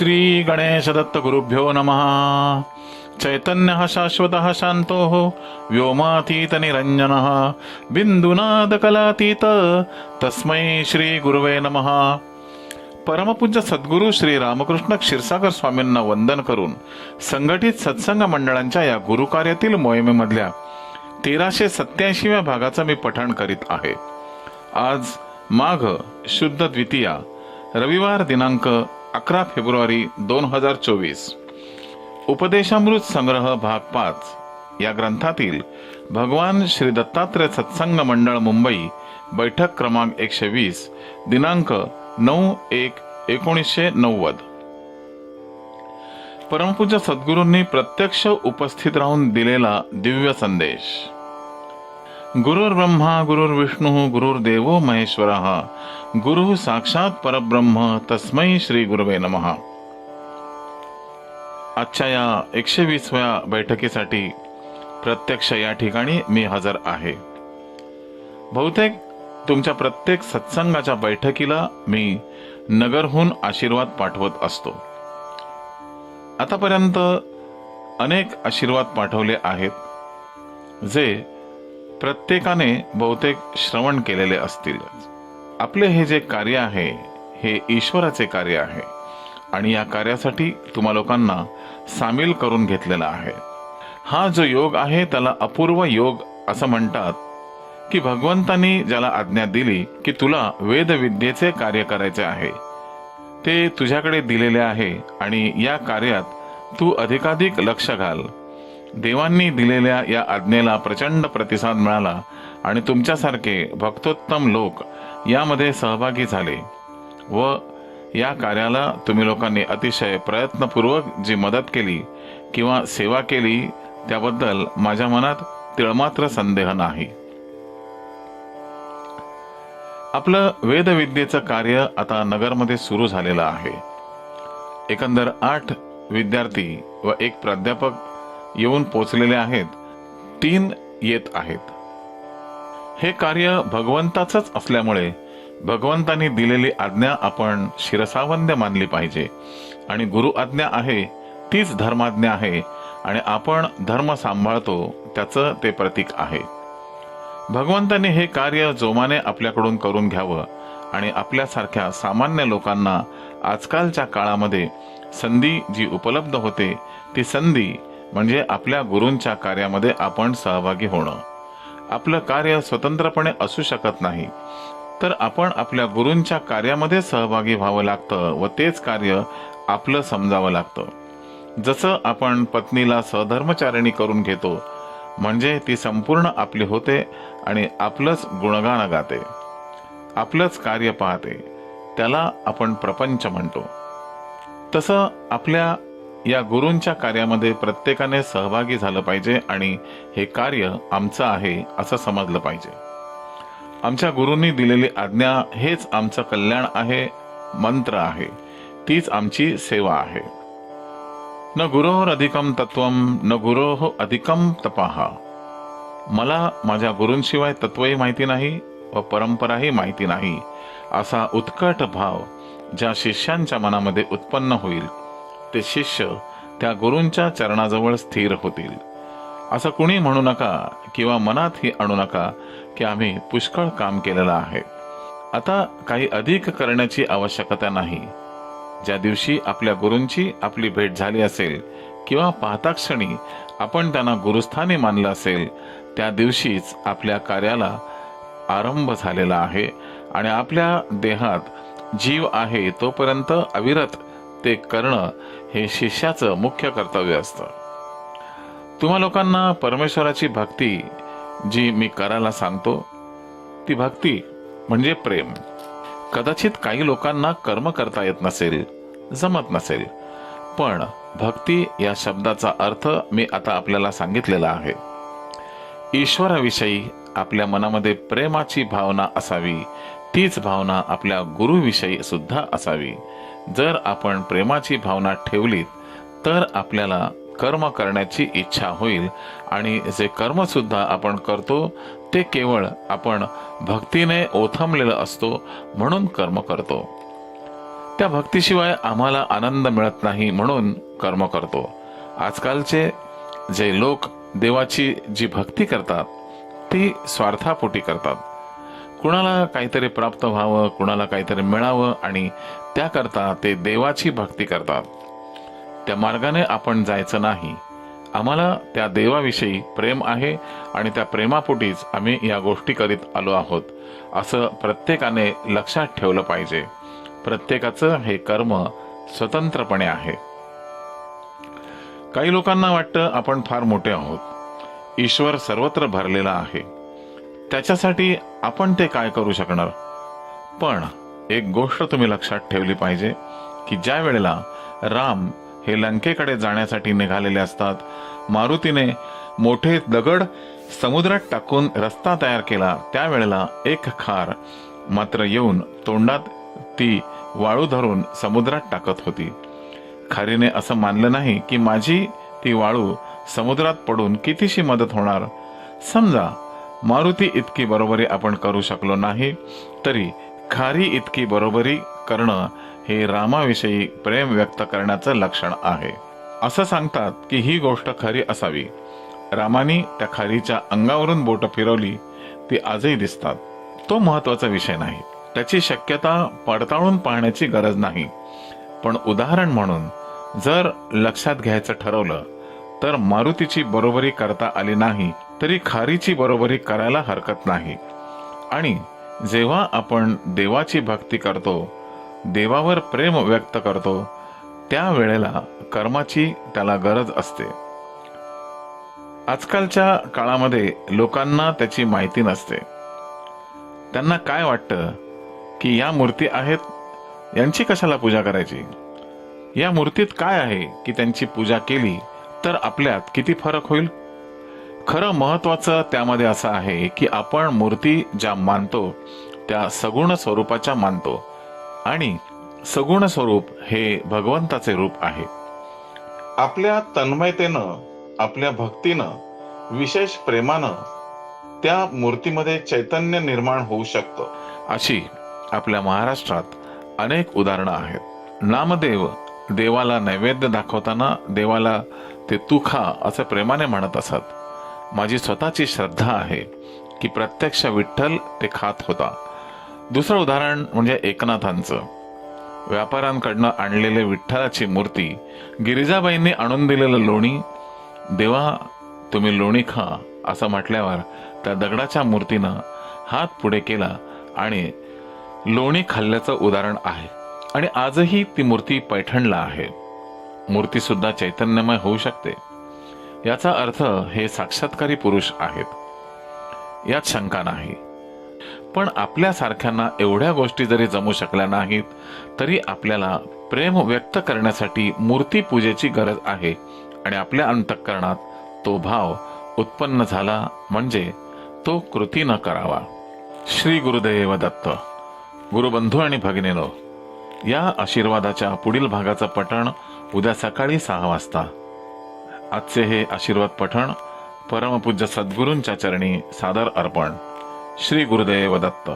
श्री गणेश दत्त गुरुभ्यो नमः। चैतन्य शाश्वत शांतो व्योमातीत निरंजन बिंदुनाद कलातीत तस्मै श्री गुरुवे नमः। परमपूज्य सद्गुरू श्री रामकृष्ण क्षीरसागर स्वामींना वंदन करून संघटित सत्संग मंडळांच्या या गुरुकार्यातील मोहिमेमधल्या तेराशे सत्याऐंशीव्या भागाचं मी पठण करीत आहे. आज माघ शुद्ध द्वितीया रविवार दिनांक अकरा फेब्रुवारी दोन हजार चोवीस. उपदेशामृत संग्रह भाग पाच. या ग्रंथातील भगवान श्री दत्तात्रय सत्संग मंडळ मुंबई बैठक क्रमांक एकशे वीस दिनांक नऊ एक एकोणीसशे नव्वद. परमपूज्य सद्गुरूंनी प्रत्यक्ष उपस्थित राहून दिलेला दिव्य संदेश. गुरुर् ब्रह्मा गुरुर्विष्णू गुरुर्देवो महेश्वर. गुरु साक्षात परब्रह्म तस्मै श्री गुरुवे नमः. आजच्या या एकशे वीसव्या बैठकीसाठी प्रत्यक्ष या ठिकाणी मी हजर आहे. बहुतेक तुमच्या प्रत्येक सत्संगाच्या बैठकीला मी नगरहून आशीर्वाद पाठवत असतो. आतापर्यंत अनेक आशीर्वाद पाठवले आहेत जे प्रत्येकाने बहुतेक श्रवण केलेले असतील. आपले हे जे कार्य आहे हे ईश्वराचे कार्य आहे. आणि या कार्यासाठी तुम्हा लोकांना सामील करून घेतलेला आहे. हा जो योग आहे त्याला अपूर्व योग असं म्हणतात की भगवंतांनी ज्याला आज्ञा दिली की तुला वेदविद्येचे कार्य करायचे आहे. ते तुझ्याकडे दिलेले आहे आणि या कार्यात तू अधिकाधिक लक्ष घाल. देवांनी दिलेल्या या आज्ञेला प्रचंड प्रतिसाद मिळाला आणि तुमच्यासारखे भक्तोत्तम लोक यामध्ये सहभागी झाले व या कार्याला तुम्ही लोकांनी अतिशय प्रयत्नपूर्वक जी मदत केली किंवा सेवा केली त्याबद्दल माझ्या मनात तिळमात्र संदेह नाही. आपलं वेदविद्येचं कार्य आता नगरमध्ये सुरू झालेलं आहे. एकंदर आठ विद्यार्थी व एक प्राध्यापक येऊन पोचलेले आहेत. तीन येत आहेत. हे कार्य भगवंताचंच असल्यामुळे भगवंतांनी दिलेली आज्ञा आपण शिरसावंद्य मानली पाहिजे. आणि गुरु आज्ञा आहे तीच धर्माज्ञा आहे आणि आपण धर्म सांभाळतो त्याचं ते प्रतीक आहे. भगवंताने हे कार्य जोमाने आपल्याकडून करून घ्यावं आणि आपल्यासारख्या सामान्य लोकांना आजकालच्या काळामध्ये संधी जी उपलब्ध होते ती संधी म्हणजे आपल्या गुरूंच्या कार्यामध्ये आपण सहभागी होणं. आपलं कार्य स्वतंत्रपणे असू शकत नाही. तर आपण आपल्या गुरूंच्या कार्यामध्ये सहभागी व्हावं लागतं व तेच कार्य आपलं समजावं लागतं. जसं आपण पत्नीला सहधर्मचारिणी करून घेतो म्हणजे ती संपूर्ण आपली होते आणि आपलंच गुणगान गाते. आपलंच कार्य पाहते. त्याला आपण प्रपंच म्हणतो. तसं आपल्या या गुरूंच्या कार्यामध्ये प्रत्येकाने सहभागी झालं पाहिजे आणि हे कार्य आमचं आहे असं समजलं पाहिजे. आमच्या गुरूंनी दिलेली आज्ञा हेच आमचं कल्याण आहे मंत्र आहे तीच आमची सेवा आहे. न गुरोहर अधिकम तत्व न गुरोह अधिकम तपाहा मला माझ्या गुरूंशिवाय तत्वही माहिती नाही व परंपराही माहिती नाही असा उत्कट भाव ज्या शिष्यांच्या मनामध्ये उत्पन्न होईल ते शिष्य त्या गुरूंच्या चरणाजवळ स्थिर होतील. असं कुणी म्हणू नका किंवा मनातही आणू नका की आम्ही पुष्कळ काम केलेलं आहे. आता काही अधिक करण्याची आवश्यकता नाही. ज्या दिवशी आपल्या गुरूंची आपली भेट झाली असेल किंवा पाहता क्षणी आपण त्यांना गुरुस्थानी मानलं असेल त्या दिवशीच आपल्या कार्याला आरंभ झालेला आहे आणि आपल्या देहात जीव आहे तोपर्यंत अविरत ते करणं हे शिष्याचं मुख्य कर्तव्य असतं. तुम्हा लोकांना परमेश्वराची भक्ती जी मी करायला सांगतो ती भक्ती म्हणजे प्रेम. कदाचित काही लोकांना कर्म करता येत नसेल जमत नसेल पण भक्ती या शब्दाचा अर्थ मी आता आपल्याला सांगितलेला आहे. ईश्वराविषयी आपल्या मनामध्ये प्रेमाची भावना असावी तीच भावना आपल्या गुरुविषयी सुद्धा असावी. जर आपण प्रेमाची भावना ठेवली तर आपल्याला कर्म करण्याची इच्छा होईल आणि जे कर्मसुद्धा आपण करतो ते केवळ आपण भक्तीने ओथंबलेलं असतो म्हणून कर्म करतो. त्या भक्तीशिवाय आम्हाला आनंद मिळत नाही म्हणून कर्म करतो. आजकालचे जे लोक देवाची जी भक्ती करतात ती स्वार्थापोटी करतात. कुणाला काहीतरी प्राप्त व्हावं कुणाला काहीतरी मिळावं आणि त्याकरता ते देवाची भक्ती करतात. त्या मार्गाने आपण जायचं नाही. आम्हाला त्या देवाविषयी प्रेम आहे आणि त्या प्रेमापोटीच आम्ही या गोष्टी करीत आलो आहोत असं प्रत्येकाने लक्षात ठेवलं पाहिजे. प्रत्येकाचं हे कर्म स्वतंत्रपणे आहे. काही लोकांना वाटतं आपण फार मोठे आहोत. ईश्वर सर्वत्र भरलेला आहे. त्याच्यासाठी आपण ते काय करू शकणार? पण एक गोष्ट तुम्ही लक्षात ठेवली पाहिजे की ज्या वेळेला राम हे लंकेकडे जाण्यासाठी निघालेले असतात मारुतीने मोठे दगड समुद्रात टाकून रस्ता तयार केला त्यावेळेला एक खार मात्र येऊन तोंडात ती वाळू धरून समुद्रात टाकत होती. खारीने असं मानलं नाही की माझी ती वाळू समुद्रात पडून कितीशी मदत होणार? समजा मारुती इतकी बरोबरी आपण करू शकलो नाही तरी खारी इतकी बरोबरी करणं हे रामाविषयी प्रेम व्यक्त करण्याचं लक्षण आहे. असं सांगतात की ही गोष्ट खरी असावी. रामानी त्या खारीच्या अंगावरून बोट फिरवली ती आजही दिसतात. तो महत्त्वाचा विषय नाही. त्याची शक्यता पडताळून पाहण्याची गरज नाही. पण उदाहरण म्हणून जर लक्षात घ्यायचं ठरवलं तर मारुतीची बरोबरी करता आली नाही तरी खारीची बरोबरी करायला हरकत नाही. आणि जेव्हा आपण देवाची भक्ती करतो देवावर प्रेम व्यक्त करतो त्या वेळेला कर्माची त्याला गरज असते. आजकालच्या काळामध्ये लोकांना त्याची माहिती नसते. त्यांना काय वाटतं की या मूर्ती आहेत? यांची कशाला पूजा करायची? या मूर्तीत काय आहे की त्यांची पूजा केली तर आपल्यात किती फरक होईल? खरं महत्वाचं त्यामध्ये असं आहे की आपण मूर्ती ज्या मानतो त्या सगुण स्वरूपाच्या मानतो. आणि सगुण स्वरूप हे भगवंताचे रूप आहे. आपल्या तन्मयतेनं आपल्या भक्तीनं विशेष प्रेमानं त्या मूर्तीमध्ये चैतन्य निर्माण होऊ शकतं. अशी आपल्या महाराष्ट्रात अनेक उदाहरणं आहेत. नामदेव देवाला नैवेद्य दाखवताना देवाला ते तू खा असं प्रेमाने म्हणत असत. माझी स्वतःची श्रद्धा आहे की प्रत्यक्ष विठ्ठल ते खात होता. दुसरं उदाहरण म्हणजे एकनाथांचं. व्यापाऱ्यांकडनं आणलेले विठ्ठलाची मूर्ती गिरिजाबाईंनी आणून दिलेलं लोणी देवा तुम्ही लोणी खा असं म्हटल्यावर त्या दगडाच्या मूर्तीनं हात पुढे केला आणि लोणी खाल्ल्याचं उदाहरण आहे. आणि आजही ती मूर्ती पैठणला आहे. मूर्तीसुद्धा चैतन्यमय होऊ शकते. याचा अर्थ हे साक्षात्कारी पुरुष आहेत. यात शंका नाही. पण आपल्यासारख्यांना एवढ्या गोष्टी जरी जमू शकल्या नाहीत तरी आपल्याला प्रेम व्यक्त करण्यासाठी मूर्ती पूजेची गरज आहे आणि आपल्या अंतःकरणात तो भाव उत्पन्न झाला म्हणजे तो कृती न करावा. श्री गुरुदेव दत्त. गुरुबंधू आणि भगिनीनो या आशीर्वादाच्या पुढील भागाचं पठण उद्या सकाळी सहा वाजता. आजचे हे आशीर्वाद पठण परमपूज्य सद्गुरूंच्या चरणी सादर अर्पण. श्री गुरुदेव दत्त.